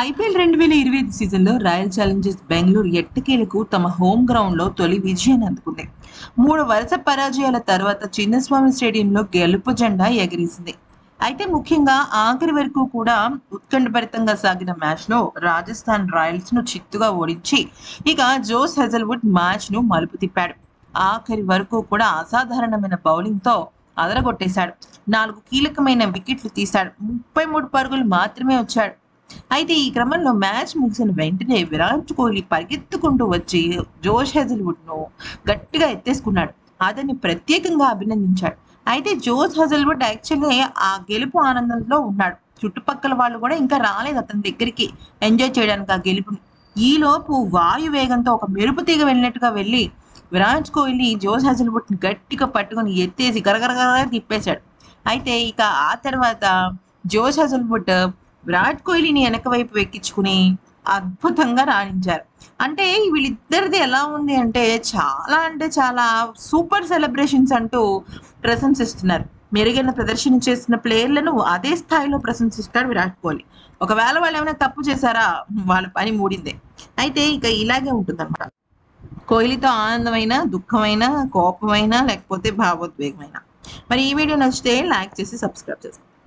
IPL రెండు వేల ఇరవై ఐదు సీజన్లో రాయల్ ఛాలెంజర్స్ బెంగళూరు ఎట్టకేలకు తమ హోమ్ గ్రౌండ్లో తొలి విజయాన్ని అందుకుంది. మూడు వరుస పరాజయాల తర్వాత చిన్నస్వామి స్టేడియంలో గెలుపు జెండా ఎగిరేసింది. అయితే ముఖ్యంగా ఆఖరి వరకు కూడా ఉత్కంఠభరితంగా సాగిన మ్యాచ్లో రాజస్థాన్ రాయల్స్ను చిత్తుగా ఓడించి ఇక జోస్ హెజల్వుడ్ మ్యాచ్ను మలుపు తిప్పాడు. ఆఖరి వరకు కూడా అసాధారణమైన బౌలింగ్తో అదరగొట్టేశాడు. నాలుగు కీలకమైన వికెట్లు తీశాడు. ముప్పై మూడు పరుగులు మాత్రమే వచ్చాడు. అయితే ఈ క్రమంలో మ్యాచ్ ముగిసిన వెంటనే విరాట్ కోహ్లీ పరిగెత్తుకుంటూ వచ్చి జోష్ హెజల్వుడ్ను గట్టిగా ఎత్తేసుకున్నాడు. అతన్ని ప్రత్యేకంగా అభినందించాడు. అయితే జోస్ హజల్వుడ్ యాక్చువల్లీ ఆ గెలుపు ఆనందంలో ఉన్నాడు. చుట్టుపక్కల వాళ్ళు కూడా ఇంకా రాలేదు అతని దగ్గరికి. ఎంజాయ్ చేయడానికి ఆ గెలుపుని. ఈలోపు వాయు వేగంతో ఒక మెరుపు తీగ వెళ్ళినట్టుగా వెళ్ళి విరాట్ కోహ్లీ జోస్ హజల్వుడ్ని గట్టిగా పట్టుకొని ఎత్తేసి గరగరగరగా తిప్పేశాడు. అయితే ఇక ఆ తర్వాత జోస్ హజల్వుడ్ విరాట్ కోహ్లీని వెనక వైపు ఎక్కించుకుని అద్భుతంగా రాణించారు. అంటే వీళ్ళిద్దరిది ఎలా ఉంది అంటే చాలా అంటే చాలా సూపర్ సెలబ్రేషన్స్ అంటూ ప్రశంసిస్తున్నారు. మెరుగైన ప్రదర్శన చేసిన ప్లేయర్లను అదే స్థాయిలో ప్రశంసిస్తాడు విరాట్ కోహ్లీ. ఒకవేళ వాళ్ళు ఏమైనా తప్పు చేశారా వాళ్ళ పని మూడిందే. అయితే ఇక ఇలాగే ఉంటుందన్నమాట. కోహ్లీతో ఆనందమైన దుఃఖమైన కోపమైన లేకపోతే భావోద్వేగమైన. మరి ఈ వీడియో నచ్చితే లైక్ చేసి సబ్స్క్రైబ్ చేసుకోండి.